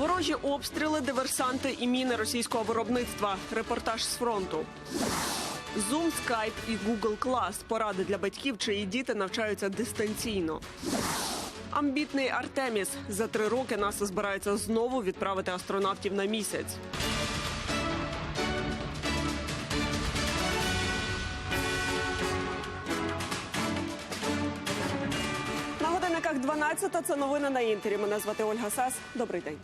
Ворожі обстріли, диверсанти і міни російського виробництва. Репортаж з фронту. Zoom, Skype і Google Class – поради для батьків, чиї діти навчаються дистанційно. Амбітний Артеміс за три роки НАСА збирається знову відправити астронавтів на місяць. На годинниках 12 це новини на інтері. Мене звати Ольга Сас. Добрий день.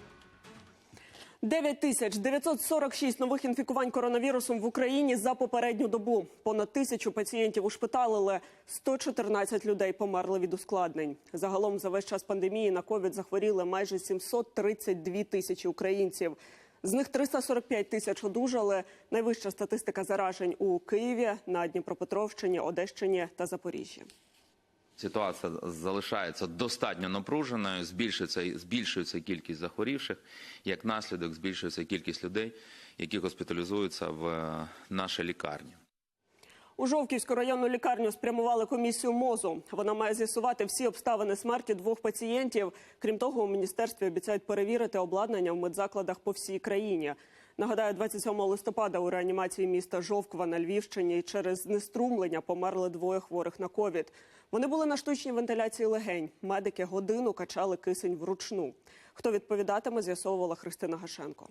9 тисяч 946 нових інфікувань коронавірусом в Україні за попередню добу. Понад тисячу пацієнтів ушпиталили, 114 людей померли від ускладнень. Загалом за весь час пандемії на ковід захворіли майже 732 тисячі українців. З них 345 тисяч одужали. Найвища статистика заражень у Києві, на Дніпропетровщині, Одещині та Запоріжжі. Ситуація залишається достатньо напруженою. Збільшується збільшується кількість захворівших. Як наслідок, збільшується кількість людей, які госпіталізуються в е, нашій лікарні. У Жовківську районну лікарню спрямували комісію МОЗу. Вона має з'ясувати всі обставини смерті двох пацієнтів. Крім того, у міністерстві обіцяють перевірити обладнання в медзакладах по всій країні. Нагадаю, 27 листопада у реанімації міста Жовква на Львівщині через знеструмлення померли двоє хворих на ковід. Вони були на штучній вентиляції легень. Медики годину качали кисень вручну. Хто відповідатиме, з'ясовувала Христина Гашенко.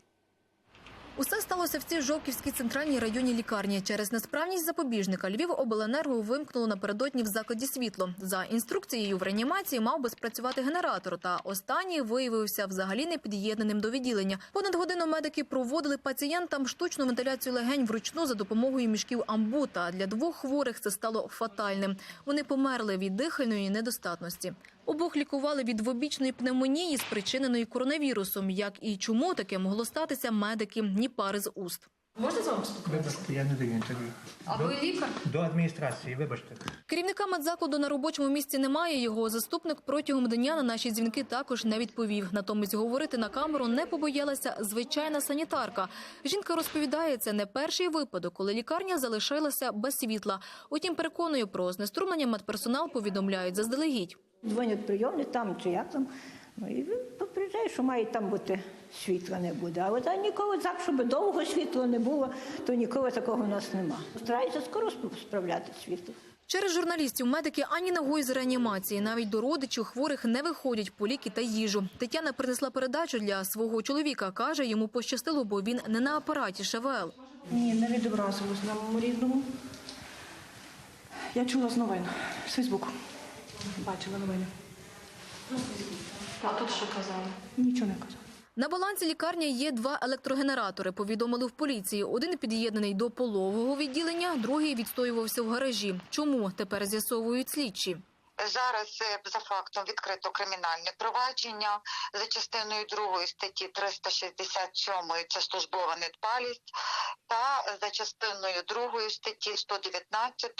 Усе сталося в цій Жовківській центральній районній лікарні. Через несправність запобіжника Львівобленерго вимкнуло напередодні в закладі світло. За інструкцією в реанімації мав би спрацювати генератор, та останній виявився взагалі не під'єднаним до відділення. Понад годину медики проводили пацієнтам штучну вентиляцію легень вручну за допомогою мішків амбута. Для двох хворих це стало фатальним. Вони померли від дихальної недостатності. Обох лікували від двобічної пневмонії, спричиненої коронавірусом. Як і чому таке могло статися, медики ні пари з уст. Можна з вами поспілкуватися? Вибачте, я не даю інтерв'ю. А До- ви лікар? До адміністрації, вибачте. Керівника медзакладу на робочому місці немає. Його заступник протягом дня на наші дзвінки також не відповів. Натомість говорити на камеру не побоялася звичайна санітарка. Жінка розповідає, це не перший випадок, коли лікарня залишилася без світла. Утім, переконує про знеструмлення медперсонал повідомляють заздалегідь. Дзвонять прийомні там чи як там. Ну і попереджає, що має там бути світла не буде. А от ніколи так, щоб довго світла не було, то ніколи такого в нас нема. Стараються скоро сп- справляти світло. Через журналістів медики ані ногою з реанімації, навіть до родичів хворих не виходять по ліки та їжу. Тетяна принесла передачу для свого чоловіка. каже, йому пощастило, бо він не на апараті ШВЛ. Ні, не відобразилось на моєму рідному. Я чула з новин з Фейсбуку. Бачила новини. А тут що казали? Нічого не казали. На балансі лікарні є два електрогенератори. Повідомили в поліції. Один під'єднаний до полового відділення, другий відстоювався в гаражі. Чому тепер з'ясовують слідчі? Зараз е, за фактом відкрито кримінальне провадження за частиною 2 статті 367 це службова недбалість, та за частиною 2 статті 119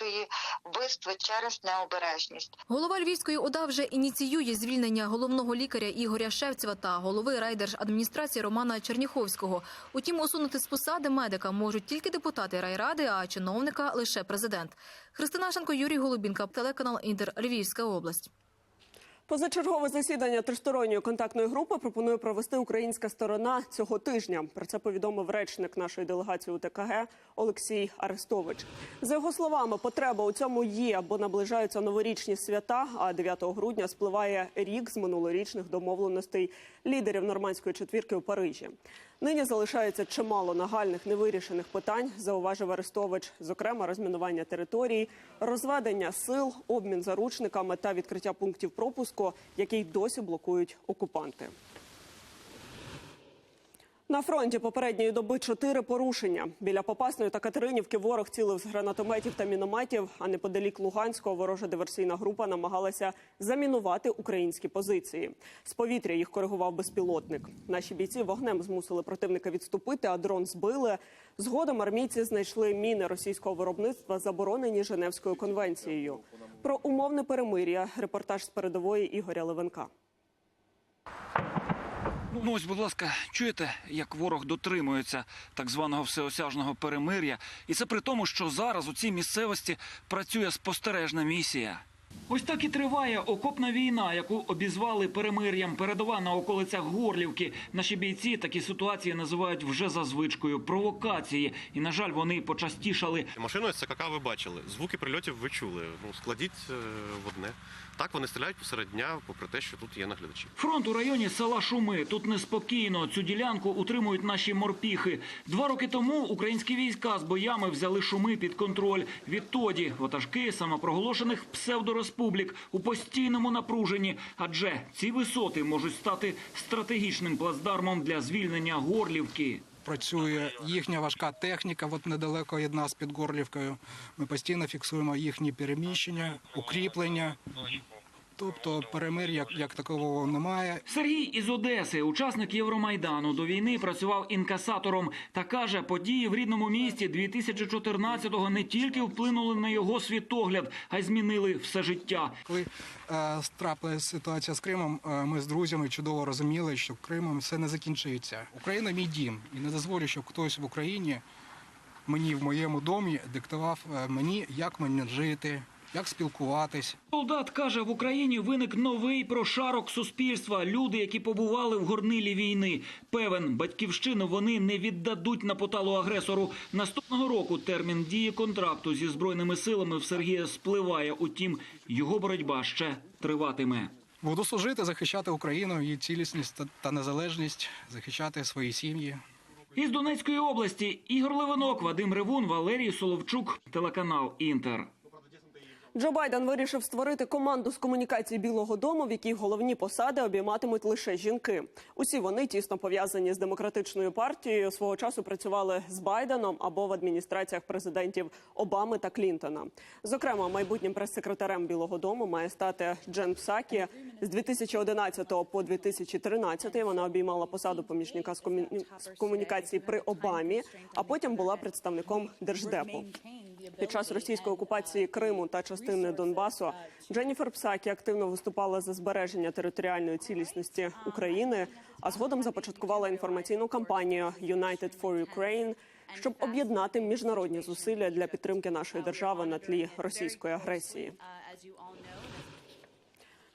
вбивство через необережність. Голова Львівської ОДА вже ініціює звільнення головного лікаря Ігоря Шевцева та голови райдержадміністрації Романа Черніховського. Утім, усунути з посади медика можуть тільки депутати райради, а чиновника лише президент. Христина Шенко, Юрій Голубінка, телеканал Інтер, Львівська область. Позачергове засідання тристоронньої контактної групи пропонує провести українська сторона цього тижня. Про це повідомив речник нашої делегації у ТКГ Олексій Арестович. За його словами, потреба у цьому є, бо наближаються новорічні свята. А 9 грудня спливає рік з минулорічних домовленостей лідерів нормандської четвірки у Парижі. Нині залишається чимало нагальних невирішених питань. Зауважив Арестович, зокрема розмінування території, розведення сил, обмін заручниками та відкриття пунктів пропуску, які й досі блокують окупанти. На фронті попередньої доби чотири порушення. Біля Попасної та Катеринівки ворог цілив з гранатометів та мінометів. А неподалік Луганського ворожа диверсійна група намагалася замінувати українські позиції. З повітря їх коригував безпілотник. Наші бійці вогнем змусили противника відступити, а дрон збили. Згодом армійці знайшли міни російського виробництва, заборонені Женевською конвенцією. Про умовне перемир'я. Репортаж з передової Ігоря Левенка. Ну ось, будь ласка, чуєте, як ворог дотримується так званого всеосяжного перемир'я, і це при тому, що зараз у цій місцевості працює спостережна місія. Ось так і триває окопна війна, яку обізвали перемир'ям. Передова на околицях Горлівки. Наші бійці такі ситуації називають вже за звичкою провокації. І, на жаль, вони почастішали. Машину СКК ви бачили. Звуки прильотів ви чули. Ну, складіть е, в одне. Так вони стріляють посеред дня, попри те, що тут є наглядачі. Фронт у районі села Шуми. Тут неспокійно. Цю ділянку утримують наші морпіхи. Два роки тому українські війська з боями взяли шуми під контроль. Відтоді ватажки самопроголошених псевдореспублік у постійному напруженні. Адже ці висоти можуть стати стратегічним плацдармом для звільнення Горлівки. Працює їхня важка техніка, от недалеко від нас під Горлівкою. Ми постійно фіксуємо їхні переміщення, укріплення. Тобто перемир як, як такого немає. Сергій із Одеси, учасник Євромайдану, до війни працював інкасатором та каже, події в рідному місті 2014-го не тільки вплинули на його світогляд, а й змінили все життя. Коли е, трапилася ситуація з Кримом, е, ми з друзями чудово розуміли, що Кримом все не закінчується. Україна мій дім, і не дозволю, щоб хтось в Україні мені в моєму домі диктував е, мені, як мені жити, як спілкуватись. Солдат каже, в Україні виник новий прошарок суспільства. Люди, які побували в горнилі війни. Певен, батьківщину вони не віддадуть на поталу агресору. Наступного року термін дії контракту зі збройними силами в Сергія спливає. Утім, його боротьба ще триватиме. Буду служити, захищати Україну, її цілісність та- незалежність, захищати свої сім'ї. Із Донецької області Ігор Левинок, Вадим Ревун, Валерій Соловчук, телеканал Інтер. Джо Байден вирішив створити команду з комунікації Білого Дому, в якій головні посади обійматимуть лише жінки. Усі вони тісно пов'язані з демократичною партією. Свого часу працювали з Байденом або в адміністраціях президентів Обами та Клінтона. Зокрема, майбутнім прес-секретарем Білого Дому має стати Джен Псакі. З 2011 по 2013 вона обіймала посаду помічника з комі- комунікації при Обамі, а потім була представником держдепу. Під час російської окупації Криму та частини Донбасу Дженніфер Псакі активно виступала за збереження територіальної цілісності України, а згодом започаткувала інформаційну кампанію «United for Ukraine», щоб об'єднати міжнародні зусилля для підтримки нашої держави на тлі російської агресії.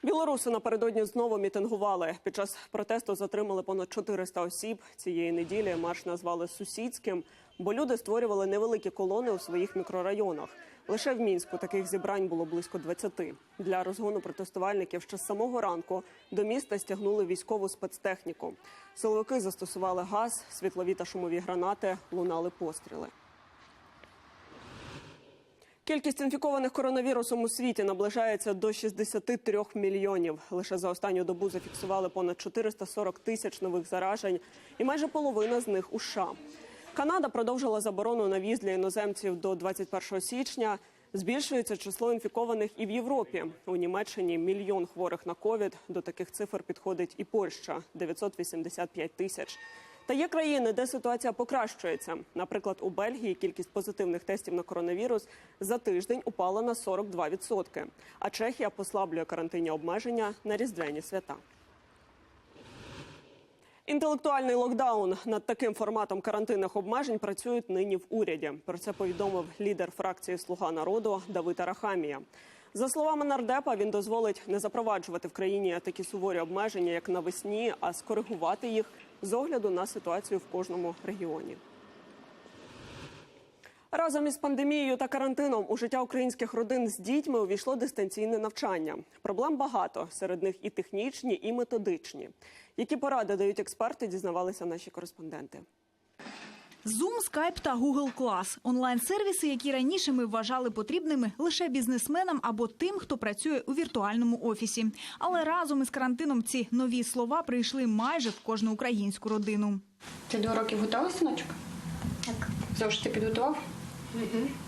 Білоруси напередодні знову мітингували. Під час протесту затримали понад 400 осіб. Цієї неділі марш назвали сусідським, бо люди створювали невеликі колони у своїх мікрорайонах. Лише в мінську таких зібрань було близько 20. Для розгону протестувальників ще з самого ранку до міста стягнули військову спецтехніку. Силовики застосували газ, світлові та шумові гранати, лунали постріли. Кількість інфікованих коронавірусом у світі наближається до 63 мільйонів. Лише за останню добу зафіксували понад 440 тисяч нових заражень, і майже половина з них у США. Канада продовжила заборону на в'їзд для іноземців до 21 січня. Збільшується число інфікованих і в Європі. У Німеччині мільйон хворих на ковід. До таких цифр підходить і Польща 985 тисяч. Та є країни, де ситуація покращується. Наприклад, у Бельгії кількість позитивних тестів на коронавірус за тиждень упала на 42%. А Чехія послаблює карантинні обмеження на різдвяні свята. Інтелектуальний локдаун над таким форматом карантинних обмежень працюють нині в уряді. Про це повідомив лідер фракції Слуга народу Давид Арахамія. За словами нардепа, він дозволить не запроваджувати в країні такі суворі обмеження, як навесні, а скоригувати їх з огляду на ситуацію в кожному регіоні. Разом із пандемією та карантином у життя українських родин з дітьми увійшло дистанційне навчання. Проблем багато, серед них і технічні, і методичні. Які поради дають експерти, дізнавалися наші кореспонденти. Zoom, Skype та Google Class – онлайн-сервіси, які раніше ми вважали потрібними лише бізнесменам або тим, хто працює у віртуальному офісі. Але разом із карантином ці нові слова прийшли майже в кожну українську родину. Ти до уроків готовий, синочок? Так. Завжди ти підготував?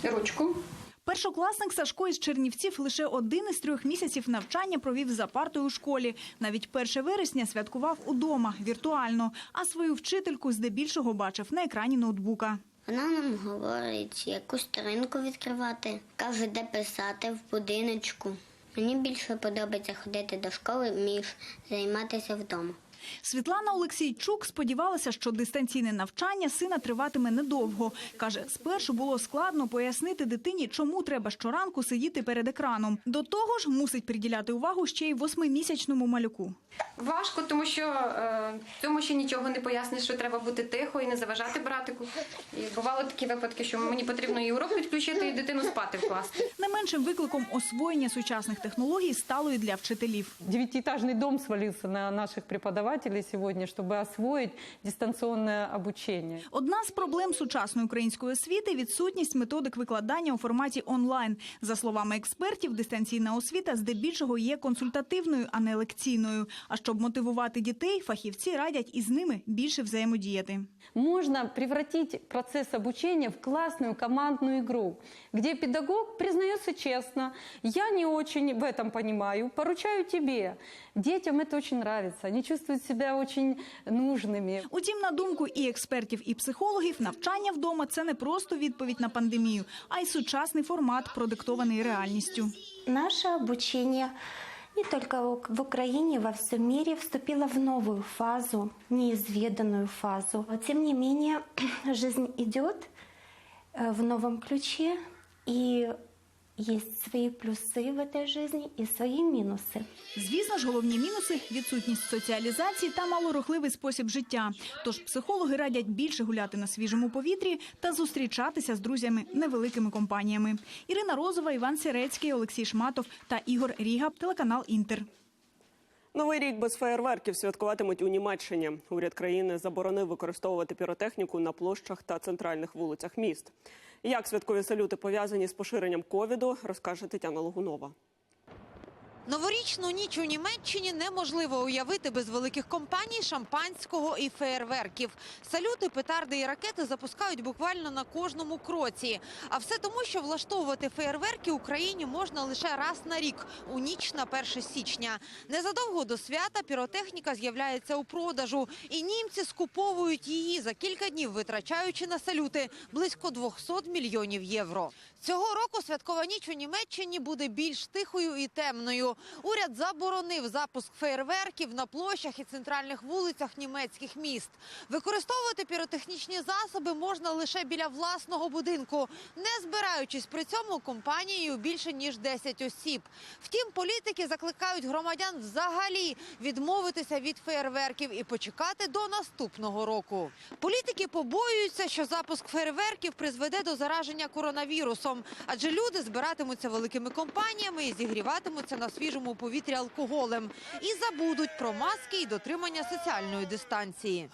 Ручку. Першокласник Сашко із Чернівців лише один із трьох місяців навчання провів за партою у школі. Навіть 1 вересня святкував удома віртуально, а свою вчительку здебільшого бачив на екрані ноутбука. Вона нам говорить, яку сторінку відкривати, каже, де писати в будиночку. Мені більше подобається ходити до школи, ніж займатися вдома. Світлана Олексійчук сподівалася, що дистанційне навчання сина триватиме недовго. Каже, спершу було складно пояснити дитині, чому треба щоранку сидіти перед екраном. До того ж, мусить приділяти увагу ще й восьмимісячному малюку. Важко, тому що е, цьому ще нічого не поясниш, що треба бути тихо і не заважати братику. І бували такі випадки, що мені потрібно і урок відключити, і дитину спати вкласти. Не меншим викликом освоєння сучасних технологій стало і для вчителів. Девятиэтажный дом свалился на наших преподавателей сегодня, чтобы освоить дистанционное обучение. Одна з проблем сучасної української освіти відсутність методик викладання у форматі онлайн. За словами експертів, дистанційна освіта здебільшого є консультативною, а не лекційною. А щоб мотивувати дітей, фахівці радять із ними більше взаємодіяти. Можно превратить процесс обучения в классную командную игру, где педагог признается честно, я не очень в этом понимаю, поручаю тебе. Детям это очень нравится, они чувствуют себя очень нужными. Утім, на думку і експертів, і психологів, навчання вдома це не просто відповідь на пандемію, а й сучасний формат, продиктований реальністю. Наше обучение не только в Украине, во всем мире вступило в новую фазу, неизведанную фазу. Тем не менее, жизнь идет э, в новом ключе, и есть свои плюсы в этой жизни и свои минусы. Звісно ж, головні мінуси відсутність соціалізації та малорухливий спосіб життя. Тож психологи радять більше гуляти на свіжому повітрі та зустрічатися з друзями невеликими компаніями. Ірина Розова, Іван Сірецький, Олексій Шматов та Ігор Ріга, телеканал Інтер. Новий рік без феєрверків святкуватимуть у Німеччині. Уряд країни заборонив використовувати піротехніку на площах та центральних вулицях міст. Як святкові салюти пов'язані з поширенням ковіду, розкаже Тетяна Логунова. Новорічну ніч у Німеччині неможливо уявити без великих компаній, шампанського і феєрверків. Салюти, петарди і ракети запускають буквально на кожному кроці. А все тому, що влаштовувати феєрверки Україні можна лише раз на рік у ніч на 1 січня. Незадовго до свята піротехніка з'являється у продажу, і німці скуповують її за кілька днів, витрачаючи на салюти близько 200 мільйонів євро. Цього року святкова ніч у Німеччині буде більш тихою і темною. Уряд заборонив запуск фейерверків на площах і центральних вулицях німецьких міст. Використовувати піротехнічні засоби можна лише біля власного будинку, не збираючись при цьому компанією більше ніж 10 осіб. Втім, політики закликають громадян взагалі відмовитися від фейерверків і почекати до наступного року. Політики побоюються, що запуск фейерверків призведе до зараження коронавірусом, адже люди збиратимуться великими компаніями і зігріватимуться на свіжому повітрі алкоголем і забудуть про маски і дотримання соціальної дистанції.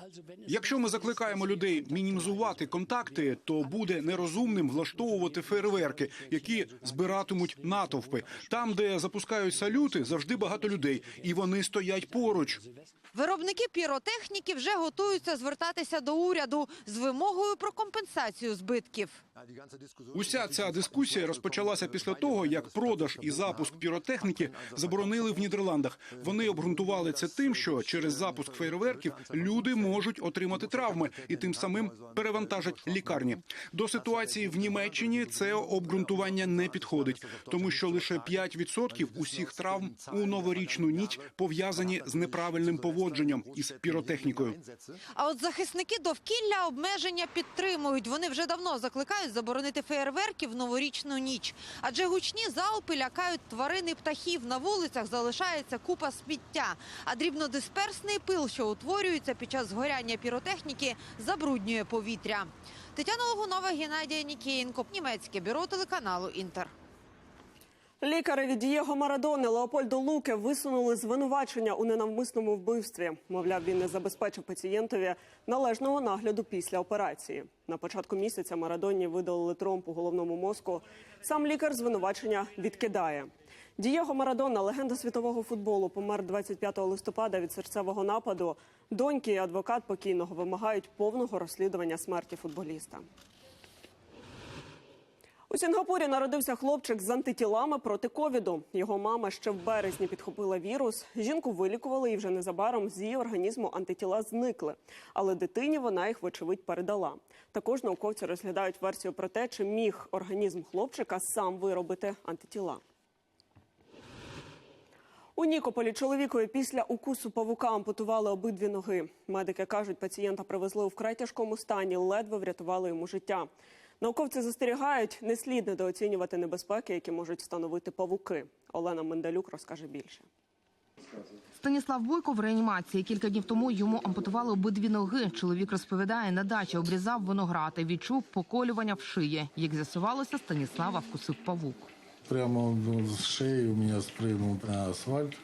Якщо ми закликаємо людей мінімізувати контакти, то буде нерозумним влаштовувати фейерверки, які збиратимуть натовпи. Там, де запускають салюти, завжди багато людей, і вони стоять поруч. Виробники піротехніки вже готуються звертатися до уряду з вимогою про компенсацію збитків. Уся ця дискусія розпочалася після того, як продаж і запуск піротехніки заборонили в Нідерландах. Вони обґрунтували це тим, що через запуск фейерверків люди можуть отримати травми і тим самим перевантажать лікарні. До ситуації в Німеччині це обґрунтування не підходить, тому що лише 5% усіх травм у новорічну ніч пов'язані з неправильним поводженням із піротехнікою. А от захисники довкілля обмеження підтримують. Вони вже давно закликають заборонити феєрверки в новорічну ніч. Адже гучні залпи лякають тварини птахів. На вулицях залишається купа сміття. А дрібнодисперсний пил, що утворюється під час згоряння піротехніки, забруднює повітря. Тетяна Логунова, Геннадія Нікієнко, німецьке бюро телеканалу Інтер. Лікари від Дієго Марадони Леопольдо Луке висунули звинувачення у ненавмисному вбивстві. Мовляв, він не забезпечив пацієнтові належного нагляду після операції. На початку місяця Марадоні видалили тромб у головному мозку. Сам лікар звинувачення відкидає. Дієго Марадона, легенда світового футболу, помер 25 листопада від серцевого нападу. Доньки і адвокат покійного вимагають повного розслідування смерті футболіста. У Сінгапурі народився хлопчик з антитілами проти ковіду. Його мама ще в березні підхопила вірус. Жінку вилікували і вже незабаром з її організму антитіла зникли. Але дитині вона їх, вочевидь, передала. Також науковці розглядають версію про те, чи міг організм хлопчика сам виробити антитіла. У Нікополі чоловікові після укусу павука ампутували обидві ноги. Медики кажуть, пацієнта привезли у вкрай тяжкому стані, ледве врятували йому життя. Науковці застерігають, не слід недооцінювати небезпеки, які можуть становити павуки. Олена Мендалюк розкаже більше. Станіслав Бойко в реанімації. Кілька днів тому йому ампутували обидві ноги. Чоловік розповідає, на дачі обрізав виноград і відчув поколювання в шиї. Як з'ясувалося, Станіслава вкусив павук. Прямо с шеи у меня спрыгнул на асфальт,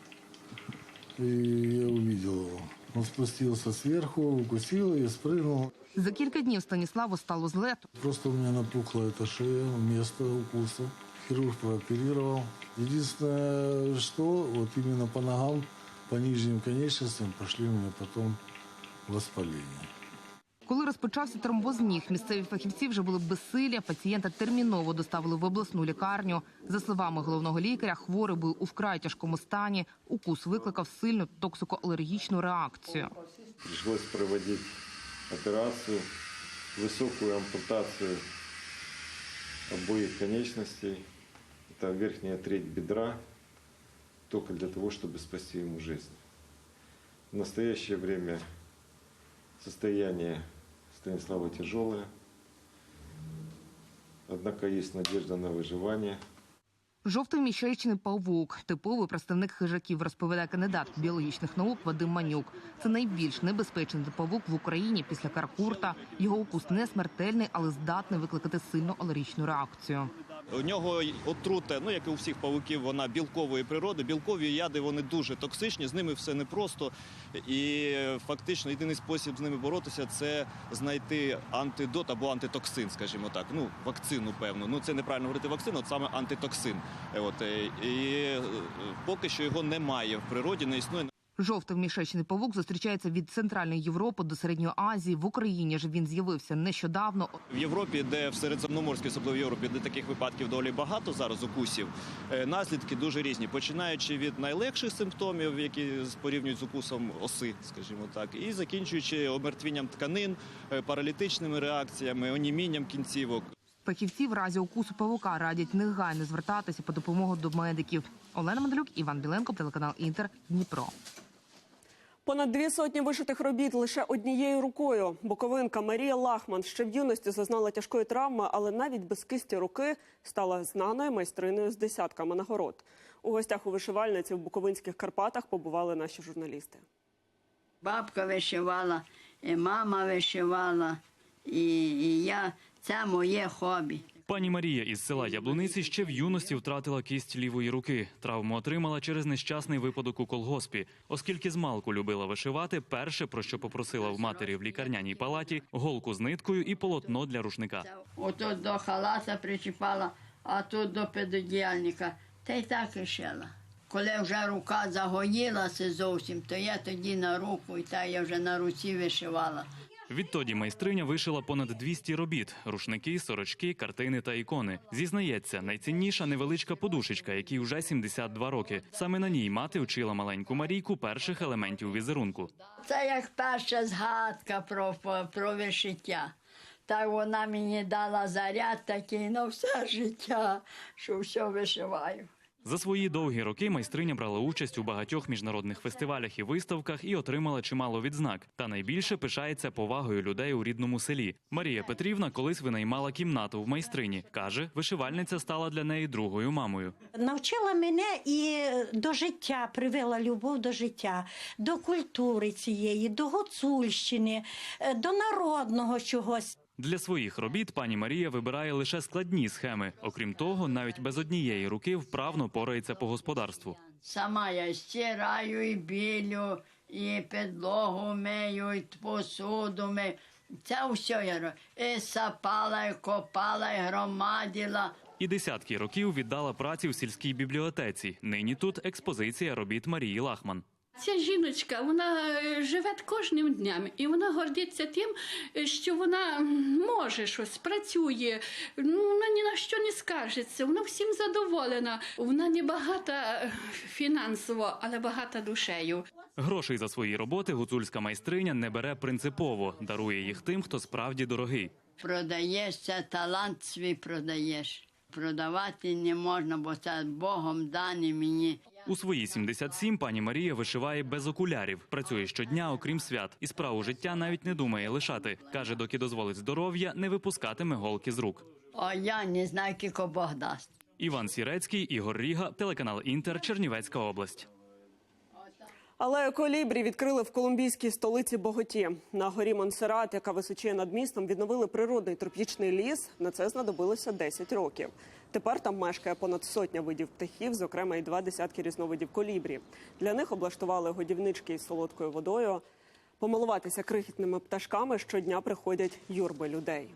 и я. Он спустился сверху, укусил и спрыгнул. За кілька днів Станіславу стало зле. Просто у меня напухла эта шея, место укуса. Хирург прооперировал. Единственное, что вот именно по ногам, по нижним конечностям пошли у меня потом воспаления. Коли розпочався тромбоз ніг, місцеві фахівці вже були безсилі. Пацієнта терміново доставили в обласну лікарню. За словами головного лікаря, хворий був у вкрай тяжкому стані. Укус викликав сильну токсикоалергічну реакцію. Пришлось проводить операцию, высокую ампутацию обоих конечностей. Это верхняя треть бедра, только для того, чтобы спасти ему жизнь. В настоящее время состояние Станислава тяжелое, однако есть надежда на выживание. Жовтий міщечний павук, типовий представник хижаків, розповідає кандидат біологічних наук Вадим Манюк. Це найбільш небезпечний павук в Україні після каркурта. Його укус не смертельний, але здатний викликати сильну алергічну реакцію. У нього отрута, ну як і у всіх павуків, вона білкової природи. Білкові яди вони дуже токсичні, з ними все непросто. І фактично єдиний спосіб з ними боротися це знайти антидот або антитоксин, скажімо так. Ну, вакцину, певно. Ну це неправильно говорити вакцину, от саме антитоксин. Е, От е, і е, поки що його немає в природі, не існує. Жовтий мішечний павук зустрічається від Центральної Європи до Середньої Азії. В Україні ж він з'явився нещодавно. В Європі, де в Середземноморській, особливо в Європі, де таких випадків доволі багато зараз укусів, е, наслідки дуже різні, починаючи від найлегших симптомів, які порівнюють з укусом оси, скажімо так, і закінчуючи омертвінням тканин, е, паралітичними реакціями, онімінням кінцівок. Фахівці в разі укусу павука радять негайно звертатися по допомогу до медиків. Олена Мандрюк, Іван Біленко, телеканал Інтер, Дніпро. Понад дві сотні вишитих робіт лише однією рукою. Буковинка Марія Лахман ще в юності зазнала тяжкої травми, але навіть без кисті руки стала знаною майстриною з десятками нагород. У гостях у вишивальниці в Буковинських Карпатах побували наші журналісти. Бабка вишивала, і мама вишивала, і, і я. Це моє хобі. Пані Марія із села Яблуниці ще в юності втратила кість лівої руки. Травму отримала через нещасний випадок у колгоспі. Оскільки змалку любила вишивати, перше, про що попросила в матері в лікарняній палаті, голку з ниткою і полотно для рушника. Отут до халата причіпала, а тут до педодіяльника. Та й так і шила. Коли вже рука загоїлася зовсім, то я тоді на руку, і та я вже на руці вишивала. Відтоді майстриня вишила понад 200 робіт: рушники, сорочки, картини та ікони. Зізнається, найцінніша невеличка подушечка, якій вже 72 роки. Саме на ній мати вчила маленьку Марійку перших елементів візерунку. Це як перша згадка про, про, вишиття. Так вона мені дала заряд такий на все життя, що все вишиваю. За свої довгі роки майстриня брала участь у багатьох міжнародних фестивалях і виставках і отримала чимало відзнак. Та найбільше пишається повагою людей у рідному селі. Марія Петрівна колись винаймала кімнату в майстрині. каже, вишивальниця стала для неї другою мамою. Навчила мене і до життя, привела любов до життя, до культури цієї, до гуцульщини, е, до народного чогось. Для своїх робіт пані Марія вибирає лише складні схеми. Окрім того, навіть без однієї руки вправно порається по господарству. Сама я стираю і білю, і підлогу мию, і посуду мию. Це все я роблю. І сапала, і копала, і громадила. І десятки років віддала праці в сільській бібліотеці. Нині тут експозиція робіт Марії Лахман. Ця жіночка вона е, живе кожним днем, і вона гордиться тим, е, що вона може щось працює. Ну вона ні на що не скаржиться. Вона всім задоволена. Вона не багата е, фінансово, але багата душею. Грошей за свої роботи гуцульська майстриня не бере принципово, дарує їх тим, хто справді дорогий. Продаєш це талант свій продаєш. Продавати не можна, бо це Богом дані мені. У свої 77 пані Марія вишиває без окулярів. Працює щодня, окрім свят, і справу життя навіть не думає лишати. каже, доки дозволить здоров'я, не випускатиме голки з рук. А я не знаю, кілько Бог дасть. Іван Сірецький, Ігор Ріга, телеканал Інтер, Чернівецька область. Але колібрі відкрили в колумбійській столиці Боготі. На горі Монсерат, яка височіє над містом, відновили природний тропічний ліс. На це знадобилося 10 років. Тепер там мешкає понад сотня видів птахів, зокрема і два десятки різновидів колібрі. Для них облаштували годівнички із солодкою водою. Помилуватися крихітними пташками щодня приходять юрби людей.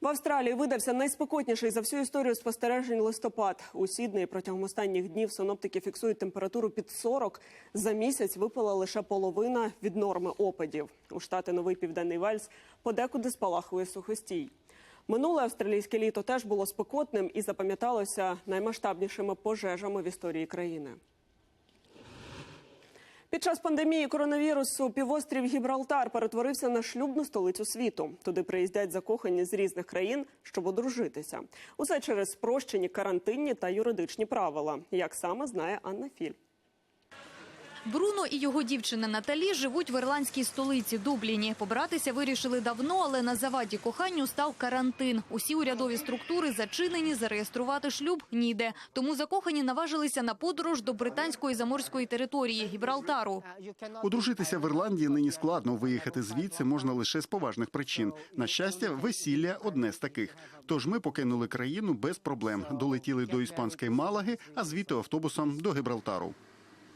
В Австралії видався найспекотніший за всю історію спостережень листопад. У Сіднеї протягом останніх днів синоптики фіксують температуру під 40. За місяць випала лише половина від норми опадів. У штати Новий Південний Вельс подекуди спалахує сухостій. Минуле австралійське літо теж було спекотним і запам'яталося наймасштабнішими пожежами в історії країни. Під час пандемії коронавірусу півострів Гібралтар перетворився на шлюбну столицю світу. Туди приїздять закохані з різних країн, щоб одружитися. Усе через спрощені карантинні та юридичні правила. Як саме знає Анна Філь. Бруно і його дівчина Наталі живуть в ірландській столиці Дубліні. Побиратися вирішили давно, але на заваді коханню став карантин. Усі урядові структури зачинені, зареєструвати шлюб ніде. Тому закохані наважилися на подорож до британської заморської території Гібралтару. Одружитися в Ірландії нині складно. Виїхати звідси можна лише з поважних причин. На щастя, весілля одне з таких. Тож ми покинули країну без проблем. Долетіли до іспанської Малаги, а звідти автобусом до Гібралтару.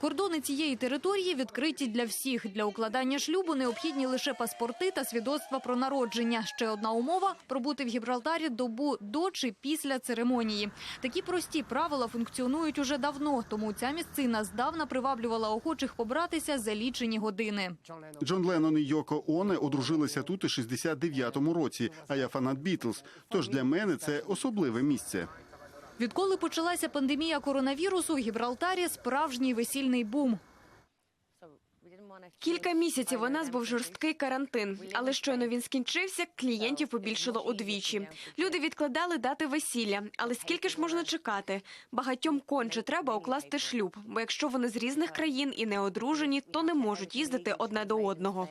Кордони цієї території відкриті для всіх. Для укладання шлюбу необхідні лише паспорти та свідоцтва про народження. Ще одна умова – пробути в Гібралтарі добу до чи після церемонії. Такі прості правила функціонують уже давно, тому ця місцина здавна приваблювала охочих побратися за лічені години. Джон Леннон і Йоко Оне одружилися тут у 69-му році, а я фанат Бітлз. Тож для мене це особливе місце. Відколи почалася пандемія коронавірусу, в Гібралтарі справжній весільний бум. Кілька місяців у нас був жорсткий карантин, але щойно він скінчився, клієнтів побільшало удвічі. Люди відкладали дати весілля, але скільки ж можна чекати? Багатьом конче треба укласти шлюб, бо якщо вони з різних країн і не одружені, то не можуть їздити одне до одного.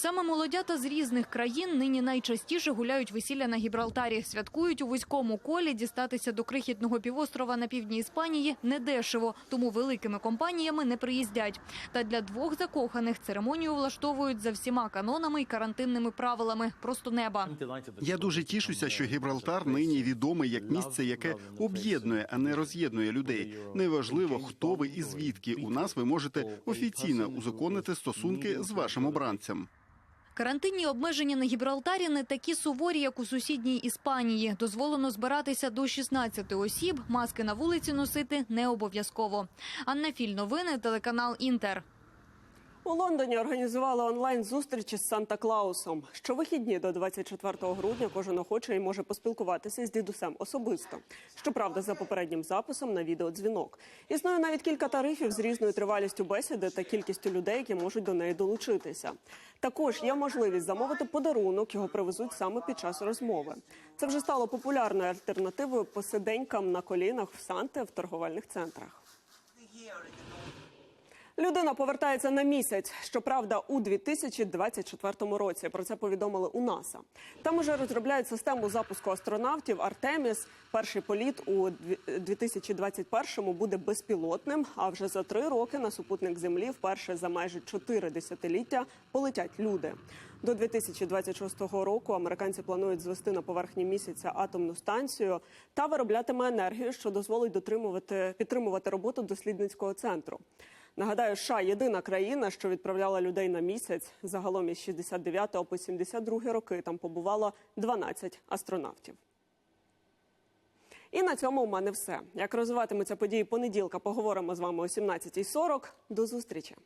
Саме молодята з різних країн нині найчастіше гуляють весілля на Гібралтарі. Святкують у вузькому колі. Дістатися до крихітного півострова на півдні Іспанії недешево, тому великими компаніями не приїздять. Та для двох закоханих церемонію влаштовують за всіма канонами і карантинними правилами. Просто неба. Я дуже тішуся, що Гібралтар нині відомий як місце, яке об'єднує, а не роз'єднує людей. Неважливо, хто ви і звідки. У нас ви можете офіційно узаконити стосунки з вашим обранцем. Карантинні обмеження на Гібралтарі не такі суворі, як у сусідній Іспанії. Дозволено збиратися до 16 осіб. Маски на вулиці носити не обов'язково. Анна Філь, новини, телеканал Інтер. У Лондоні організували онлайн-зустрічі з Санта-Клаусом. Щовихідні до 24 грудня кожен охочий може поспілкуватися з дідусем особисто. Щоправда, за попереднім записом на відеодзвінок. Існує навіть кілька тарифів з різною тривалістю бесіди та кількістю людей, які можуть до неї долучитися. Також є можливість замовити подарунок, його привезуть саме під час розмови. Це вже стало популярною альтернативою посиденькам на колінах в Санте в торговельних центрах. Людина повертається на місяць. Щоправда, у 2024 році. Про це повідомили у НАСА. Там уже розробляють систему запуску астронавтів Артеміс. Перший політ у 2021-му буде безпілотним. А вже за три роки на супутник Землі вперше за майже чотири десятиліття полетять люди. До 2026 року американці планують звести на поверхні місяця атомну станцію та вироблятиме енергію, що дозволить дотримувати підтримувати роботу дослідницького центру. Нагадаю, США – єдина країна, що відправляла людей на місяць. Загалом із 69 по 72 роки там побувало 12 астронавтів. І на цьому у мене все. Як розвиватимуться події понеділка, поговоримо з вами о 17.40. До зустрічі.